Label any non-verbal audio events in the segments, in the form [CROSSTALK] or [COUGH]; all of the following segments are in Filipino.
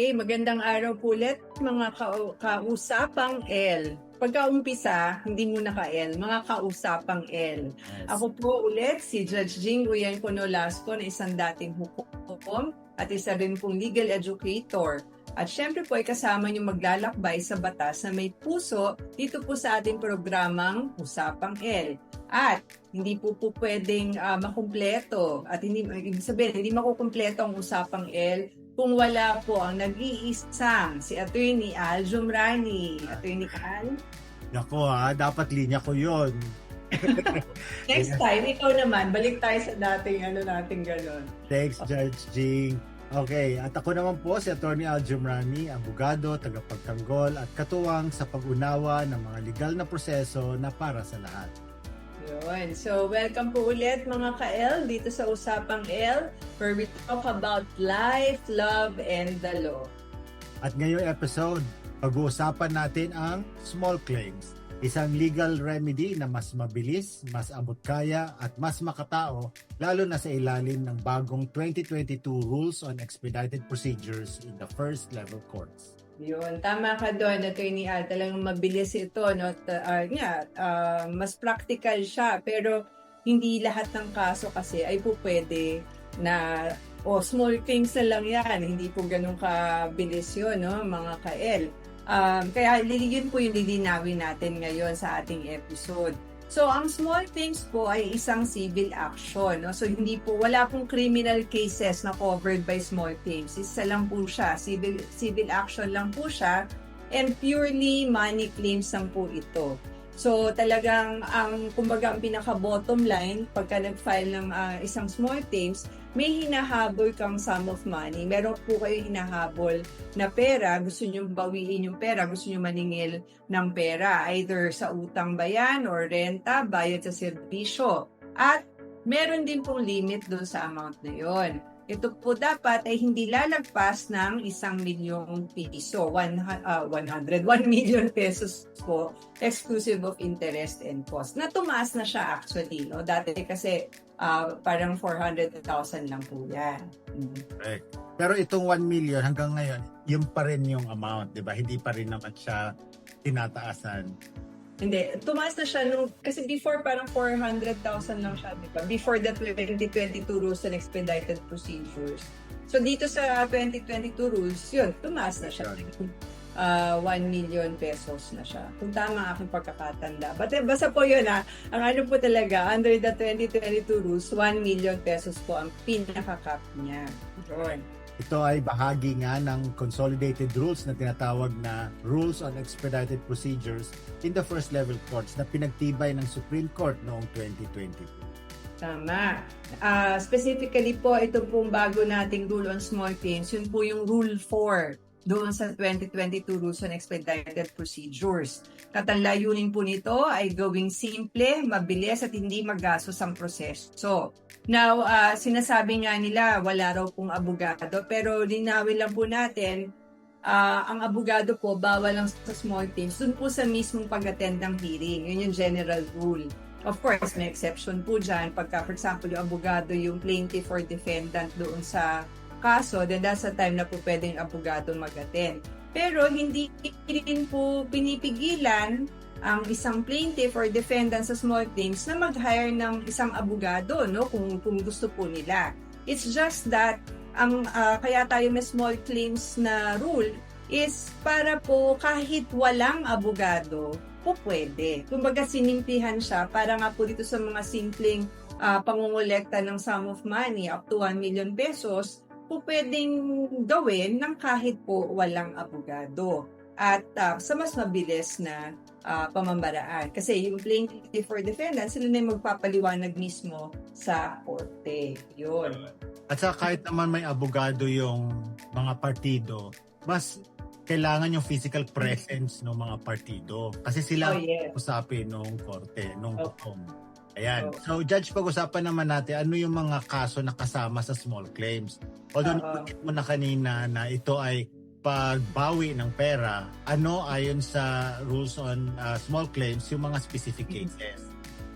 Okay, magandang araw po ulit mga ka- kausapang L. Pagka-umpisa, hindi muna ka L, mga kausapang L. Ako po ulit si Judge Jing Guyan Conolasco na isang dating hukom at isa rin pong legal educator. At syempre po ay kasama niyo maglalakbay sa batas na may puso dito po sa ating programang Usapang L. At hindi po po pwedeng ah, makumpleto at hindi ibig sabihin hindi makukumpleto ang Usapang L kung wala po ang nag-iisang si Attorney Al Jumrani. Attorney Al, Nako ha, dapat linya ko yon. [LAUGHS] next time, ikaw naman, balik tayo sa dating ano natin gano'n. Thanks, Judge Jing. Okay, at ako naman po si Attorney Al Jumrani, abogado, tagapagtanggol at katuwang sa pag-unawa ng mga legal na proseso na para sa lahat. Yun. So, welcome po ulit mga ka-L dito sa Usapang L where we talk about life, love, and the law. At ngayong episode, pag-uusapan natin ang small claims. Isang legal remedy na mas mabilis, mas abot kaya at mas makatao lalo na sa ilalim ng bagong 2022 Rules on Expedited Procedures in the First Level Courts. Yun, tama ka doon, Attorney Al. Talagang mabilis ito, no? Ta- ah, nga, ah, mas practical siya, pero hindi lahat ng kaso kasi ay po pwede na o small things na lang yan, hindi po ganun kabilis yun, no, mga ka-L. Um, kaya yun po yung lilinawin natin ngayon sa ating episode. So, ang small things po ay isang civil action. No? So, hindi po, wala pong criminal cases na covered by small claims. Isa lang po siya. Civil, civil action lang po siya. And purely money claims lang po ito. So, talagang ang, kumbaga, ang pinaka-bottom line, pagka nag-file ng ah, isang small claims, may hinahabol kang sum of money. Meron po kayo hinahabol na pera, gusto nyo bawiin yung pera, gusto nyo maningil ng pera, either sa utang ba yan or renta, bayad sa serbisyo. At meron din pong limit doon sa amount na yon. Ito po dapat ay hindi lalagpas ng isang milyong piso, one, uh, 100, 1 million pesos po, exclusive of interest and cost. Na tumaas na siya actually, no? Dati kasi ah, parang 400,000 lang po yan. Mm. Correct. Pero itong 1 million hanggang ngayon, yun pa rin yung amount, di ba? Hindi pa rin naman siya tinataasan. Hindi, tumaas na siya nung, kasi before parang 400,000 lang siya, di ba? Before the 2022 rules and expedited procedures. So dito sa 2022 rules, yun, tumaas na siya. Uh, 1 million pesos na siya. Kung tama ang aking pagkakatanda. But eh, basta po yun ha, ang ano po talaga, under the 2022 rules, 1 million pesos po ang pinaka-cap niya. Yun. Ito ay bahagi nga ng consolidated rules na tinatawag na Rules on Expedited Procedures in the First Level Courts na pinagtibay ng Supreme Court noong 2022. Tama. Ah, specifically po, ito pong bago nating rule on small claims, yun po yung Rule 4 doon sa 2022 Rules on Expedited Procedures. Katalayunin po nito ay gawing simple, mabilis at hindi magastos ang proseso. Now, ah, sinasabi nga nila wala raw pong abogado pero linawin lang po natin ah, ang abogado po bawal lang sa small claims dun po sa mismong pag-attend ng hearing. Yun yung general rule. Of course, may exception po dyan. Pagka, for example, yung abogado, yung plaintiff or defendant doon sa kaso, then that's the time na po pwedeng abogado mag-attend. Pero hindi rin po pinipigilan ang isang plaintiff or defendant sa small claims na mag-hire ng isang abogado no kung kung gusto po nila. It's just that ang ah, kaya tayo may small claims na rule is para po kahit walang abogado po pwede. Kumbaga sinimplihan siya para nga po dito sa mga simpleng ah, pangungulekta ng sum of money up to 1 million pesos po pwedeng gawin ng kahit po walang abogado at ah, sa mas mabilis na ah, pamamaraan. Kasi yung plaintiff or defendant, sila na yung magpapaliwanag mismo sa korte. Yun. At sa kahit naman may abogado yung mga partido, mas kailangan yung physical presence ng mga partido. Kasi sila Oh, yes. usapin nung korte, nung Oh. Ayan. Oh. So, Judge, pag-usapan naman natin ano yung mga kaso na kasama sa small claims. Although, nabanggit mo na kanina na ito ay pagbawi ng pera, ano ayon sa rules on uh, small claims, yung mga specific Mhm. cases.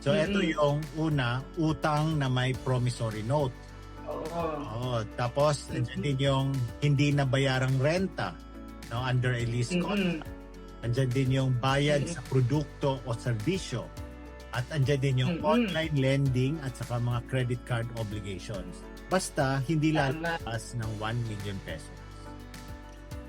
So, ito Mhm. yung una, utang na may promissory note. Oo. Oo, tapos andyan din yung hindi nabayarang renta no, under a lease contract. Mm-mm. Andyan din yung bayad sa produkto o serbisyo. At andyan din yung Mm-mm. online lending at saka mga credit card obligations. Basta hindi Tama. lalakas ng 1 million pesos.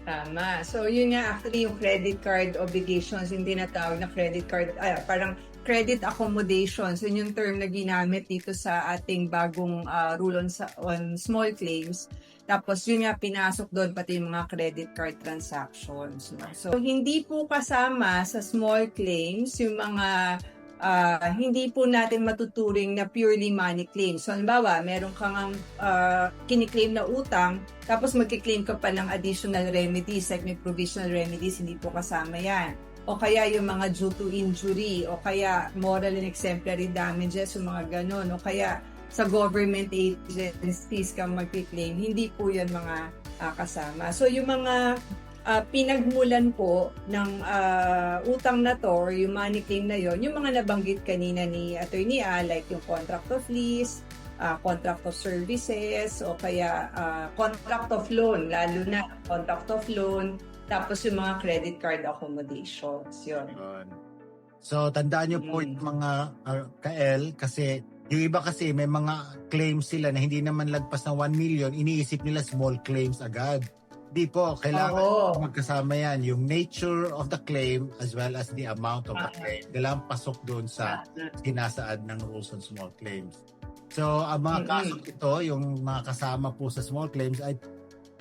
Tama. So, yun nga actually yung credit card obligations, hindi na tawag na credit card, ay, parang credit accommodations. Yun yung term na ginamit dito sa ating bagong ah, rule on, sa- on small claims. Tapos yun nga, pinasok doon pati yung mga credit card transactions. no? So, hindi po kasama sa small claims yung mga ah, hindi po natin matuturing na purely money claims. So, halimbawa, meron kang uh, kiniklaim na utang, tapos magkiklaim ka pa ng additional remedies, like may provisional remedies, hindi po kasama yan. O kaya yung mga due to injury, o kaya moral and exemplary damages, yung mga ganon, o kaya sa government agencies ka magkiklaim, hindi po yan mga ah, kasama. So yung mga ah, pinagmulan po ng ah, utang na to or yung money claim na yon, yung mga nabanggit kanina ni Attorney A, like yung contract of lease, ah, contract of services, o kaya ah, contract of loan, lalo na contract of loan, tapos yung mga credit card accommodations, yun. Yun. So, tandaan nyo po Mm. yung mga uh, KL kasi yung iba kasi may mga claims sila na hindi naman lagpas ng 1 million, iniisip nila small claims agad. Di po, kailangan Oo. magkasama yan. Yung nature of the claim as well as the amount of the Ah. claim. Kailangan pasok doon sa sinasaad ng rules on small claims. So, ang mga Mm-mm. kaso ito, yung mga kasama po sa small claims ay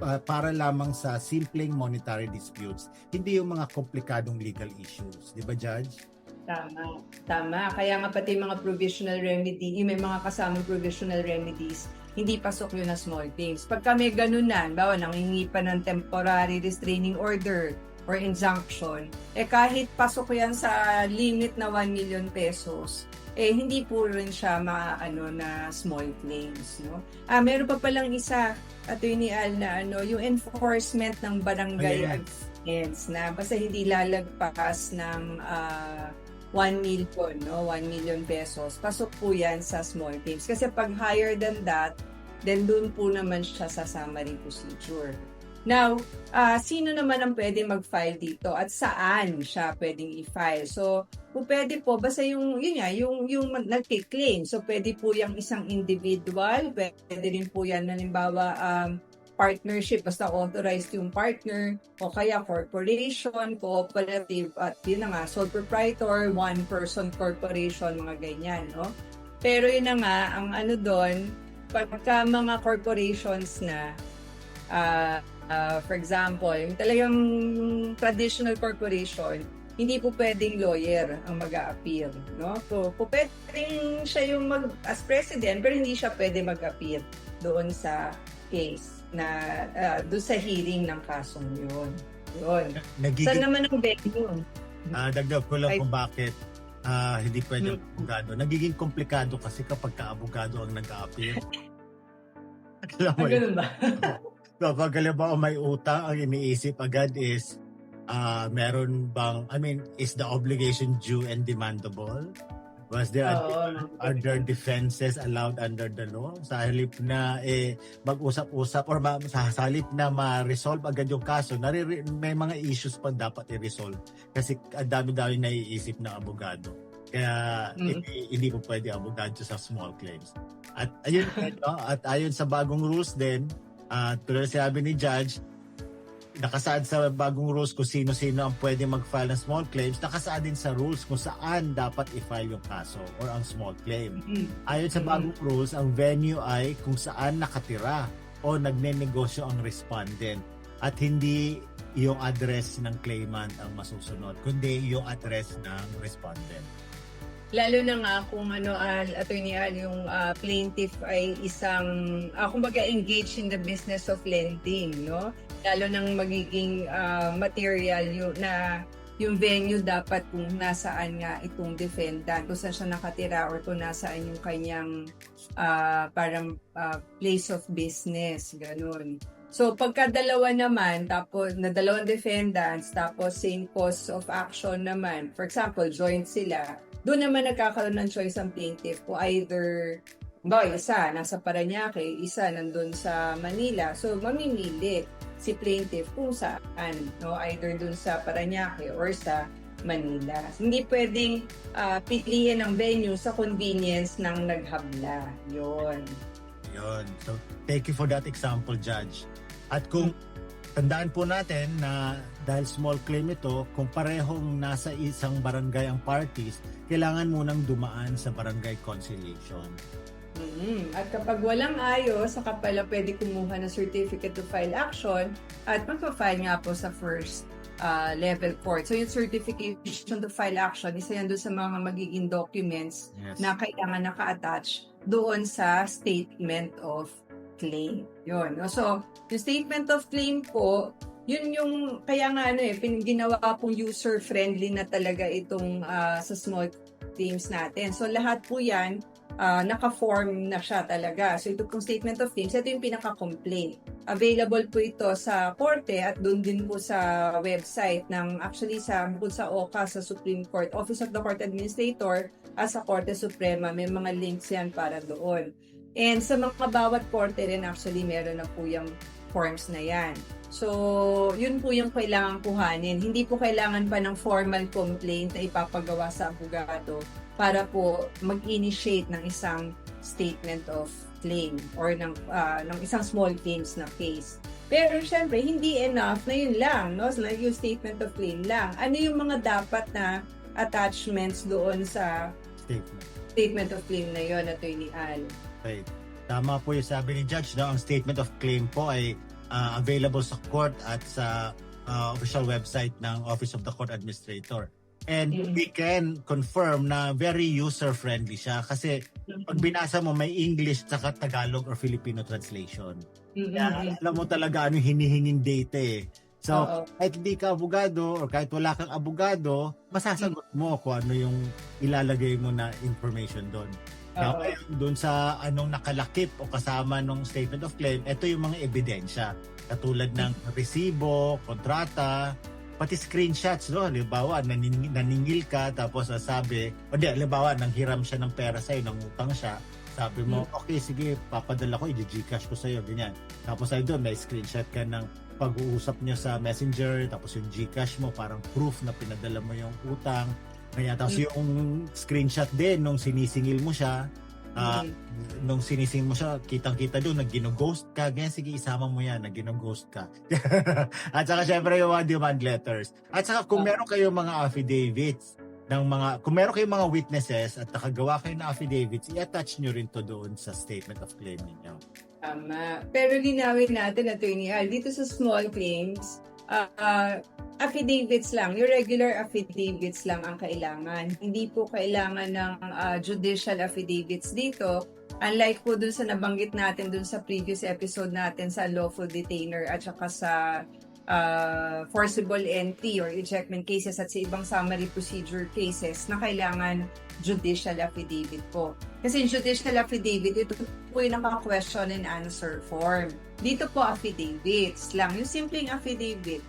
uh, para lamang sa simpleng monetary disputes, hindi yung mga komplikadong legal issues. Di ba, Judge? Tama. Tama. Kaya nga pati mga provisional remedy, yung may mga kasamang provisional remedies, hindi pasok yun na small claims. Pag kami ganun na, bawa nangingi pa ng temporary restraining order or injunction, eh kahit pasok yan sa limit na 1 million pesos, eh hindi po rin siya maano na small claims, no? Ah, meron pa palang isa, Attorney Al, na ano, yung enforcement ng barangay Ayan. agreements na basta hindi lalagpas ng ah, 1 million, no? 1 million pesos. Pasok po yan sa small claims. Kasi pag higher than that, then doon po naman siya sa summary procedure. Now, ah, sino naman ang pwede mag-file dito at saan siya pwedeng i-file? So, po pwede po, basta yung, yun nga, yung, yung nagkiklaim. So, pwede po yung isang individual, pwede rin po yan, halimbawa, um, partnership, basta authorized yung partner, o kaya corporation, cooperative, at yun na nga, sole proprietor, one-person corporation, mga ganyan, no? Pero yun na nga, ang ano doon, pagka mga corporations na, ah, ah, for example, yung talagang traditional corporation, hindi po pwedeng lawyer ang mag appear no? So, po pwedeng siya yung mag, as president, pero hindi siya pwede mag-appear doon sa case na ah, doon sa hearing ng kasong yun. Yun. Saan Nagiging, naman ang venue? ah, dagdag ko lang Ay- kung bakit ah, hindi pwede Hmm. abogado. Nagiging komplikado kasi kapag ka-abogado ang nag-a-appeal. [LAUGHS] Alam mo yun? ba? [LAUGHS] Kapag halimbawa may utang, ang iniisip agad is, ah meron bang, I mean, is the obligation due and demandable? Was there Oo. are there defenses allowed under the law? Sa halip na eh, mag-usap-usap or ma- sa halip na ma-resolve agad yung kaso, nariri- may mga issues pa dapat i-resolve kasi ang dami-dami naiisip ng abogado. Kaya Mm. hindi, hindi po pwede abogado sa small claims. At ayun, [LAUGHS] no? at ayon sa bagong rules din, at tulad na sinabi ni Judge, nakasaad sa bagong rules kung sino-sino ang pwede mag-file ng small claims, nakasaad din sa rules kung saan dapat i-file yung kaso or ang small claim. Mm. Ayon sa Mhm. bagong rules, ang venue ay kung saan nakatira o nagne-negosyo ang respondent at hindi yung address ng claimant ang masusunod, kundi yung address ng respondent. Lalo na nga kung ano, Al, Attorney Al, yung ah, plaintiff ay isang, uh, kumbaga engaged in the business of lending, no? Lalo nang magiging ah, material yung, na yung venue dapat kung nasaan nga itong defendant, kung saan siya nakatira or kung nasaan yung kanyang ah, parang ah, place of business, ganun. So, pagka dalawa naman, tapos na dalawang defendants, tapos same cause of action naman, for example, joint sila, doon naman nagkakaroon ng choice ang plaintiff kung either ba, isa nasa Paranaque, isa nandun sa Manila. So, mamimili si plaintiff kung saan, no? Either dun sa Paranaque or sa Manila. Hindi pwedeng ah, piliin ang venue sa convenience ng naghabla. Yon. Yun. So, thank you for that example, Judge. At kung tandaan po natin na dahil small claim ito, kung parehong nasa isang barangay ang parties, kailangan munang dumaan sa barangay conciliation. Mm, At kapag walang ayos, saka pala pwede kumuha ng certificate to file action at magpa-file nga po sa first ah, level court. So yung certification to file action, isa yan doon sa mga magiging documents Yes. na kailangan naka-attach doon sa statement of claim. Yun. So, yung statement of claim po, yun yung, kaya nga ano eh, ginawa pong user-friendly na talaga itong ah, sa small claims natin. So, lahat po yan, ah, naka-form na siya talaga. So, ito pong statement of claims, ito yung pinaka-complaint. Available po ito sa korte at doon din po sa website ng actually sa bukod sa OCA sa Supreme Court, Office of the Court Administrator at sa Korte Suprema, may mga links yan para doon. And sa mga bawat korte rin actually meron na po yung forms na yan. So, yun po yung kailangan kuhanin. Hindi po kailangan pa ng formal complaint na ipapagawa sa abogado para po mag-initiate ng isang statement of claim or ng, ah, ng isang small claims na case. Pero syempre, hindi enough na yun lang, no? So, like yung statement of claim lang. Ano yung mga dapat na attachments doon sa Statement. statement of claim na yun, Attorney Al? Okay. Tama po yung sabi ni Judge na ang statement of claim po ay ah, available sa court at sa ah, official website ng Office of the Court Administrator. And Mm. we can confirm na very user-friendly siya kasi pag binasa mo may English tsaka Tagalog or Filipino translation. Mm-mm. Kaya alam mo talaga ano yung hinihinging data eh. So, Oo. kahit hindi ka abogado or kahit wala kang abogado, masasagot mo kung ano yung ilalagay mo na information doon. Kaya doon sa anong nakalakip o kasama ng statement of claim, ito yung mga ebidensya. Katulad ng resibo, kontrata, pati screenshots, no? Halimbawa, naning, naningil ka, tapos sasabi, o di, halimbawa, nanghiram siya ng pera sa'yo, nangutang siya, sabi mo, okay, sige, papadala ko, i-gcash ko sa'yo, ganyan. Tapos ay doon, may screenshot ka ng pag-uusap niyo sa messenger, tapos yung gcash mo, parang proof na pinadala mo yung utang. Kaya tapos Mm. yung screenshot din nung sinisingil mo siya, ah, Mm. nung sinisingil mo siya, kitang-kita doon, nag ghost ka, ganyan, sige, isama mo yan, nag ghost ka. [LAUGHS] At saka syempre yung mga demand letters. At saka kung Ah. meron kayong mga affidavits, ng mga, kung meron kayong mga witnesses at nakagawa kayo ng affidavits, i-attach nyo rin to doon sa statement of claim ninyo. Tama. Pero linawin natin, Attorney Al, dito sa small claims, ah, ah, affidavits lang, yung regular affidavits lang ang kailangan. Hindi po kailangan ng ah, judicial affidavits dito. Unlike po dun sa nabanggit natin dun sa previous episode natin sa lawful detainer at saka sa ah, forcible entry or ejectment cases at sa ibang summary procedure cases na kailangan judicial affidavit po. Kasi judicial affidavit, ito po yung naka-question and answer form. Dito po affidavits lang, yung simpleng affidavit.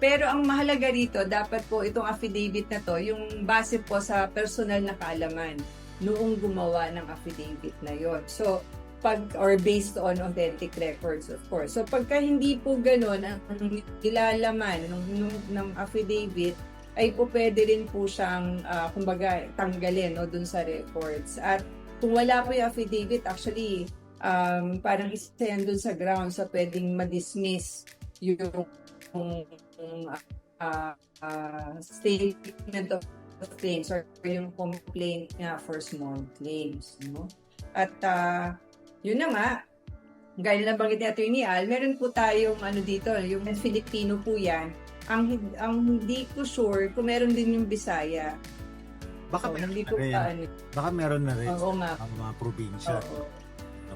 Pero ang mahalaga rito, dapat po itong affidavit na to, yung base po sa personal na kaalaman noong gumawa ng affidavit na yon. So, pag or based on authentic records of course. So pagka hindi po ganoon ang ilalaman ng, ng, ng affidavit ay po pwede rin po siyang ah, kumbaga tanggalin no dun sa records. At kung wala po yung affidavit actually um, parang isa yan dun sa ground sa pwedeng ma-dismiss yung, yung ah, ah, statement of claims or yung complaint nga for small claims. No? At ah, yun na nga, gaya na banggit ni Attorney Al, meron po tayong ano dito, yung Filipino po yan. Ang, ang hindi ko sure kung meron din yung Bisaya. Baka So, meron hindi na ko rin. pa ano. Baka meron na rin Oo nga. ang mga probinsya. Oo.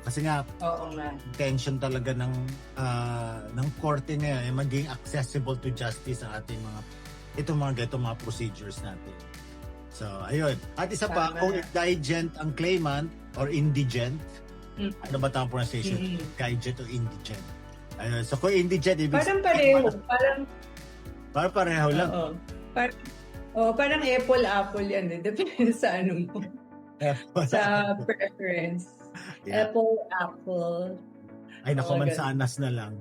Kasi nga, Oo nga. intention talaga ng ah, ng korte ngayon ay maging accessible to justice ang ating mga itong mga ganitong mga procedures natin. So, ayun. At isa pa, Tama. kung indigent ang claimant or indigent, Mm. ano ba tamang pronunciation? Mm. Indigent o indigent? Ayun. So, kung indigent, ibig Parang sabihin, pareho. Parang, Parang pareho lang. oo. Parang, oh, parang apple-apple yan. Eh. [LAUGHS] Depende sa ano mo. Sa preference. Yeah. Apple, Apple. Ay, naku, ganun. mansanas na lang.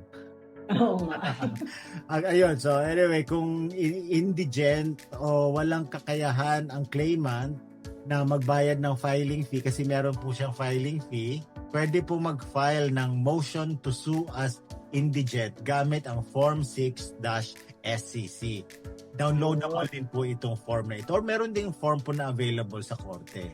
Oo nga. [LAUGHS] Ay- Ayun, so anyway, kung indigent o walang kakayahan ang claimant na magbayad ng filing fee kasi meron po siyang filing fee, pwede po mag-file ng motion to sue as indigent gamit ang Form 6-SCC. Downloadable din po itong form na ito or meron ding form po na available sa korte.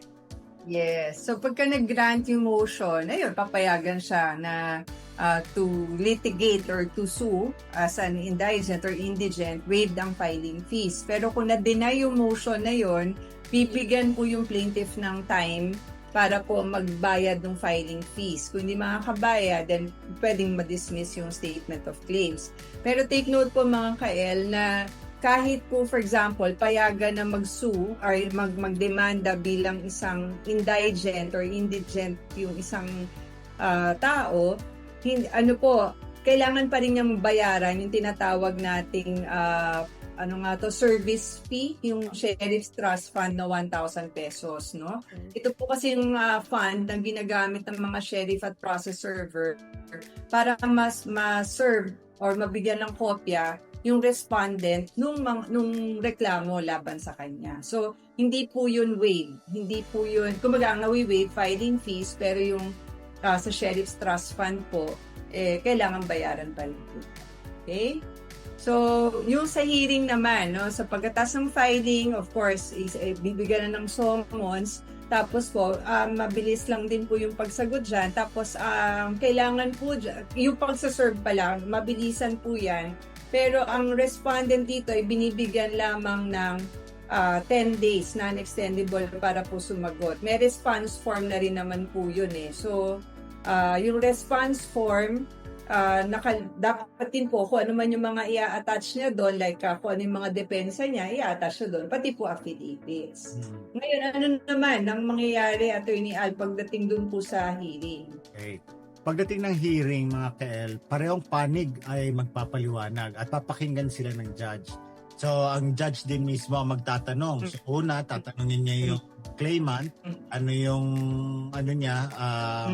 Yes. So pagka nag-grant yung motion, ayun, papayagan siya na uh, to litigate or to sue as an indigent or indigent, waive ang filing fees. Pero kung na-deny yung motion na yun, bibigyan po yung plaintiff ng time para po magbayad ng filing fees. Kung hindi makakabayad, then pwedeng ma-dismiss yung statement of claims. Pero take note po mga ka-L na kahit po for example payagan na mag-sue or mag magdemanda bilang isang indigent or indigent yung isang ah, tao hin, ano po kailangan pa rin niyang bayaran yung tinatawag nating ah, ano nga to service fee yung sheriff's trust fund na 1,000 pesos no ito po kasi yung ah, fund na ginagamit ng mga sheriff at process server para mas ma-serve or mabigyan ng kopya yung respondent nung nung reklamo laban sa kanya. So, hindi po yun waive. Hindi po yun, kumbaga ang nawi-waive filing fees pero yung ah, sa Sheriff's Trust Fund po, eh, kailangan bayaran pa rin po. Okay? So, yung sa hearing naman, no, sa pagkatas ng filing, of course, is, eh, bibigyan na ng summons. Tapos po, ah, mabilis lang din po yung pagsagot dyan. Tapos, um, kailangan po, dyan- yung pagsaserve pa lang, mabilisan po yan. Pero ang respondent dito ay binibigyan lamang ng ah, 10 days non-extendable para po sumagot. May response form na rin naman po yun eh. So, ah, yung response form, ah, naka, dapat din po kung ano man yung mga i-attach niya doon, like ah, kung ano yung mga depensa niya, i-attach niya doon, pati po affidavits. Ngayon, ano naman ang mangyayari, Attorney Al, pagdating doon po sa hearing? Okay. Pagdating ng hearing mga KL, parehong panig ay magpapaliwanag at papakinggan sila ng judge. So, ang judge din mismo ang magtatanong. So, una, tatanungin niya yung claimant, ano yung ano niya, ah,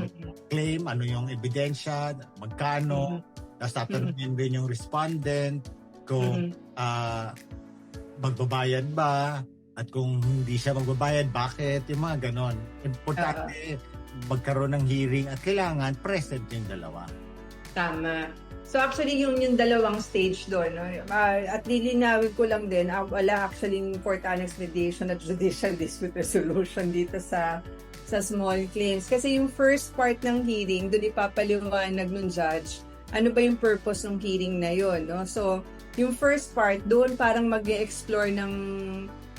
claim, ano yung ebidensya, magkano, tapos tatanungin din yung respondent kung ah, magbabayad ba at kung hindi siya magbabayad, bakit? Yung mga ganon. Importante magkaroon ng hearing at kailangan present yung dalawa. Tama. So actually yung yung dalawang stage doon, no? Ah, at lilinawin ko lang din, ah, wala actually yung court annex mediation at judicial dispute resolution dito sa sa small claims. Kasi yung first part ng hearing, doon ipapaliwanag ng judge, ano ba yung purpose ng hearing na yon, no? So, yung first part, doon parang mag explore ng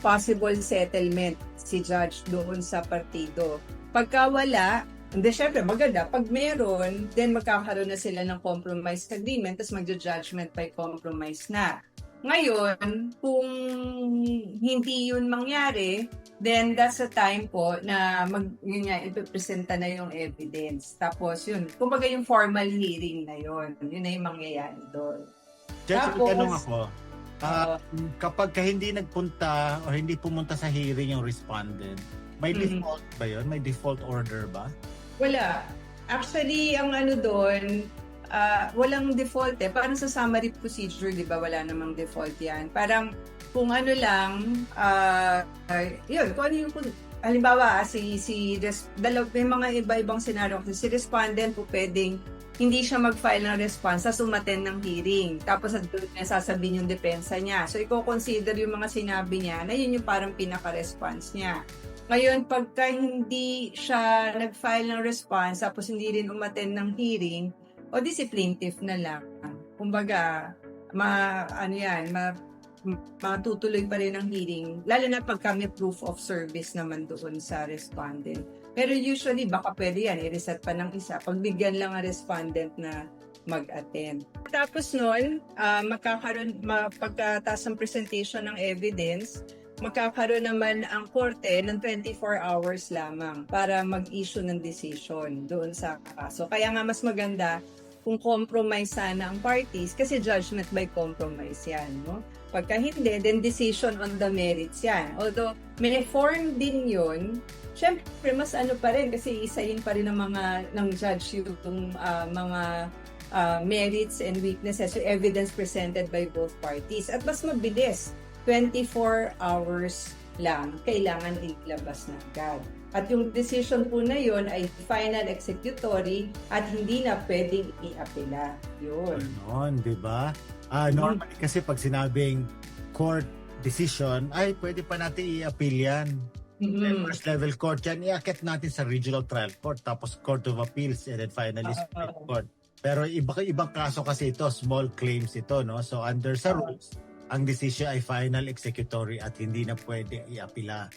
possible settlement si judge doon sa partido. Pagka wala, hindi, syempre, maganda. Pag meron, then magkakaroon na sila ng compromise agreement, tapos magja-judgment by compromise na. Ngayon, kung hindi yun mangyari, then that's the time po na mag, yun nga, ipipresenta na yung evidence. Tapos yun, kumbaga yung formal hearing na yun, yun na yung mangyayari doon. Judge, Tapos- tanong ako, Oo. kapag ka hindi nagpunta o hindi pumunta sa hearing yung respondent, may Mhm. default ba yun? May default order ba? Wala. Actually, ang ano doon, ah, walang default eh. Parang sa summary procedure, di ba, wala namang default yan. Parang kung ano lang, ah, ay, yun, kung ano yung, halimbawa, si, si, res, dalaw, may mga iba-ibang scenario. Kasi si respondent po pwedeng hindi siya mag-file ng response sa umaten ng hearing. Tapos at doon niya sasabihin yung depensa niya. So, i-consider yung mga sinabi niya na yun yung parang pinaka-response niya. Ngayon, pagka hindi siya nag-file ng response, tapos hindi rin umaten ng hearing, o di na lang. Kumbaga, ma, ano yan, ma, matutuloy pa rin ang hearing, lalo na pagka may proof of service naman doon sa respondent. Pero usually, baka pwede yan, i-reset pa ng isa. Pagbigyan lang ang respondent na mag-attend. Tapos noon, ah, magkakaroon, ma, pagkatas ng presentation ng evidence, magkakaroon naman ang korte ng 24 hours lamang para mag-issue ng decision doon sa kaso. Kaya nga mas maganda kung compromise sana ang parties kasi judgment by compromise yan. No? Pagka hindi, then decision on the merits yan. Although may form din yun syempre mas ano pa rin kasi isayin pa rin ng mga ng judge yung ah, mga ah, merits and weaknesses, yung evidence presented by both parties. At mas mabilis, 24 hours lang kailangan ilabas na agad. At yung decision po na yun ay final executory at hindi na pwedeng i-apela. Yun. Ganon, di ba? Ah, normally kasi pag sinabing court decision, ay pwede pa natin i-appeal yan. Mhm. First level court yan, iakit natin sa regional trial court, tapos court of appeals, and then finally Ah, Supreme ah. court. Pero iba ibang kaso kasi ito, small claims ito, no? So under sa rules, ang decision ay final executory at hindi na pwede i-apila.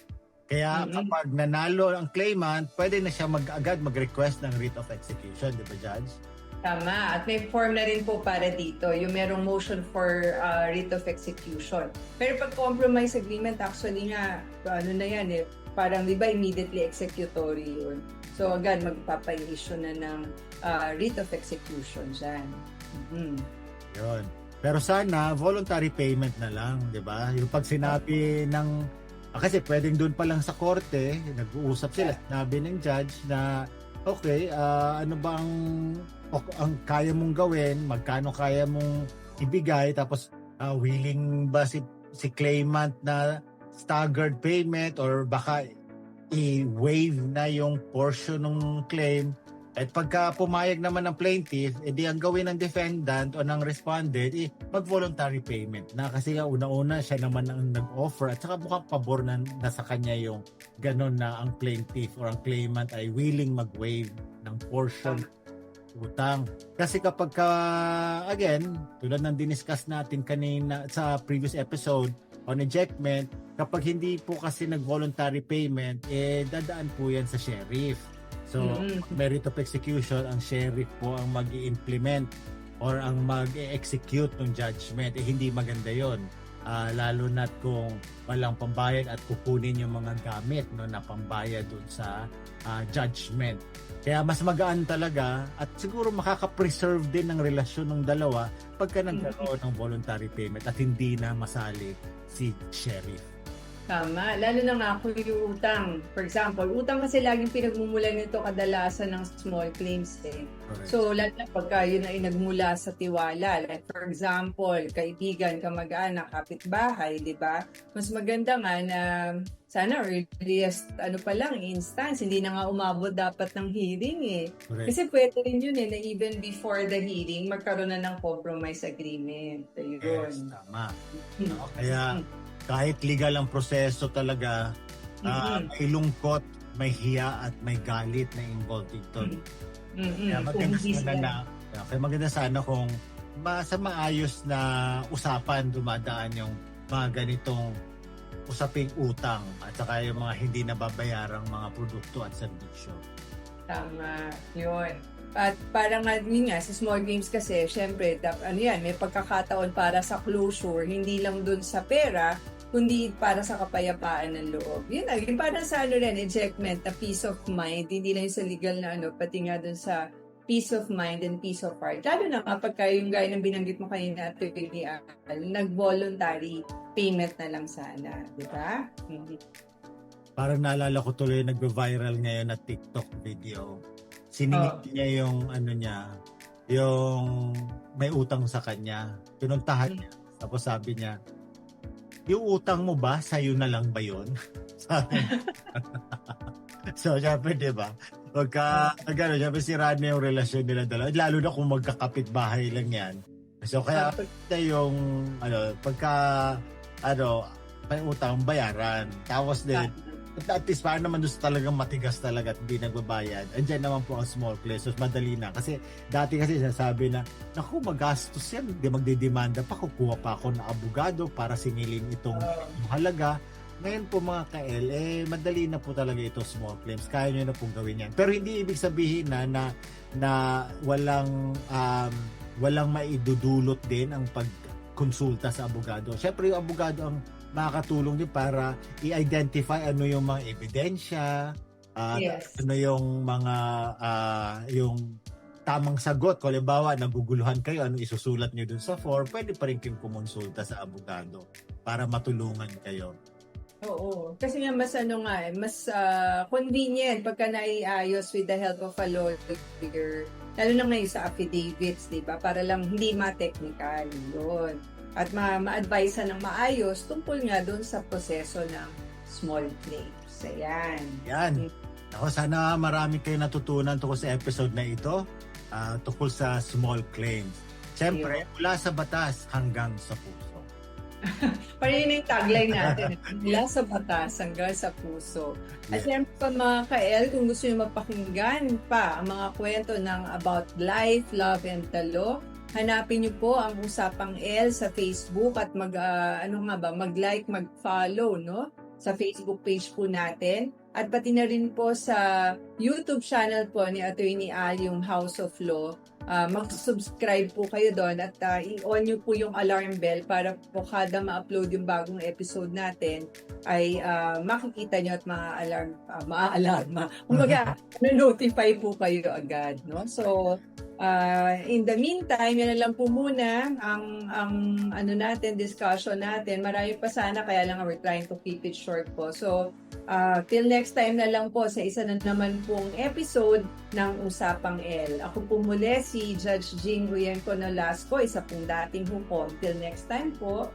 Kaya Mhm. kapag nanalo ang claimant, pwede na siya mag-agad mag-request ng writ of execution, di ba, Judge? Tama. At may form na rin po para dito, yung merong motion for uh, writ of execution. Pero pag compromise agreement, actually nga, ano na yan eh, parang di ba immediately executory yun. So agad magpapa-issue na ng uh, writ of execution dyan. Mhm. Yun. Pero sana, voluntary payment na lang, di ba? Yung pag sinabi ng... ah, kasi pwedeng doon pa lang sa korte, nag-uusap sila, sinabi ng judge na, okay, ah, ano ba ang, o- ang kaya mong gawin, magkano kaya mong ibigay, tapos ah, willing ba si, si claimant na staggered payment? Or baka i-waive na yung portion ng claim at pagka pumayag naman ng plaintiff, edi ang gawin ng defendant o ng respondent, eh, mag-voluntary payment na kasi nga una-una siya naman ang nag-offer at saka mukhang pabor na nasa kanya yung ganun na ang plaintiff or ang claimant ay willing mag-waive ng portion utang. Kasi kapag ka, again, tulad ng diniscuss natin kanina sa previous episode on ejectment, kapag hindi po kasi nag-voluntary payment, eh dadaan po yan sa sheriff. So, merit of execution, ang sheriff po ang mag implement or ang mag-execute ng judgment. Eh, hindi maganda yon Ah, lalo na kung walang pambayad at kukunin yung mga gamit no, na pambayad dun sa ah, judgment. Kaya mas magaan talaga at siguro makaka-preserve din ng relasyon ng dalawa pagka nagkaroon ng voluntary payment at hindi na masali si sheriff. Tama. Lalo na nga kung yung utang. For example, utang kasi laging pinagmumulan nito kadalasan ng small claims eh. Correct. So, lalo na pagka yun ay nagmula sa tiwala. Like, for example, kaibigan, kamag-anak, kapitbahay, di ba? Mas maganda nga na sana earliest, ano pa lang, instance, hindi na nga umabot dapat ng hearing eh. Correct. Kasi pwede rin yun eh, na even before the hearing, magkaroon na ng compromise agreement. Ayun. Yes, tama. Hmm. No? Kaya kahit legal ang proseso talaga, ah, Mhm. may lungkot, may hiya at may galit na involved dito. Mm-mm. Kaya maganda sana na, yeah, kaya maganda sana kung ma, sa maayos na usapan dumadaan yung mga ganitong usaping utang at saka yung mga hindi nababayarang mga produkto at serbisyo. Tama, yun. At parang nga, yun nga, sa small games kasi, syempre, ano yan, may pagkakataon para sa closure, hindi lang dun sa pera, kundi para sa kapayapaan ng loob. Yun na, yung parang sa ano rin, ejectment, na peace of mind, hindi lang yung sa legal na ano, pati nga dun sa peace of mind and peace of heart. Lalo na kapag kayo yung gaya ng binanggit mo kanina, Atty. Al, nag-voluntary payment na lang sana, di ba? Mhm. Parang naalala ko tuloy nagbe-viral ngayon na TikTok video. Siningit Oh. niya yung ano niya, yung may utang sa kanya. Pinuntahan Mm. niya. Tapos sabi niya, yung utang mo ba, sa'yo na lang ba yun? [LAUGHS] [LAUGHS] So, syempre, di ba? Pagka, gano, syempre, sira na yung relasyon nila dalawa. Lalo na kung magkakapit bahay lang yan. So, kaya, na yung, ano, pagka, ano, may utang bayaran. Tapos din, at least paano naman doon talagang matigas talaga at hindi nagbabayad. Andiyan naman po ang small claims. So, madali na. Kasi dati kasi sinasabi na, naku, magastos yan. Hindi magdidemanda pa. Kukuha pa ako ng abogado para singilin itong halaga. Ngayon po mga ka-L, eh, madali na po talaga ito small claims. Kaya nyo na pong gawin yan. Pero hindi ibig sabihin na na, na walang um, walang maidudulot din ang pagkonsulta sa abogado. Siyempre yung abogado ang makakatulong din para i-identify ano yung mga ebidensya, at Yes. ano yung mga ah, yung tamang sagot. Kung halimbawa, naguguluhan kayo, ano isusulat nyo dun sa form, pwede pa rin kayong kumonsulta sa abogado para matulungan kayo. Oo. Kasi nga mas ano nga eh, mas ah, convenient pagka naiayos with the help of a lawyer. Lalo na ngayon sa affidavits, di ba? Para lang hindi ma-technical. Yun. At ma- ma-advise ng maayos tungkol nga doon sa proseso ng small claims. Ayan. Yan. Ako, sana marami kayo natutunan tungkol sa episode na ito ah, tungkol sa small claims. Siyempre, mula sa batas hanggang sa puso. [LAUGHS] Parang yun yung tagline natin. [LAUGHS] Mula sa batas hanggang sa puso. At siyempre pa mga ka-L, kung gusto nyo mapakinggan pa ang mga kwento ng about life, love, and the law, hanapin nyo po ang Usapang L sa Facebook at mag, ah, ano nga ba, mag-like, mag-follow, no? Sa Facebook page po natin. At pati na rin po sa YouTube channel po ni Attorney Al, yung House of Law. Ah, mag-subscribe po kayo doon at ah, i-on nyo po yung alarm bell para po kada ma-upload yung bagong episode natin ay ah, makikita nyo at ma-alarm, uh, ma-alarma. Kumbaga, [LAUGHS] notify po kayo agad, no? So, ah, in the meantime, yan lang po muna ang, ang ano natin, discussion natin. Marami pa sana, kaya lang we're trying to keep it short po. So, ah, till next time na lang po sa isa na naman pong episode ng Usapang L. Ako po muli si Judge Jing Ruyenko Nolasco, isa pong dating hukom. Till next time po.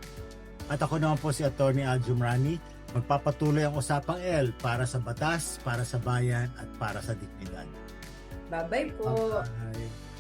At ako naman po si Attorney Al Jumrani. Magpapatuloy ang Usapang L para sa batas, para sa bayan, at para sa dignidad. Bye-bye po. Bye-bye.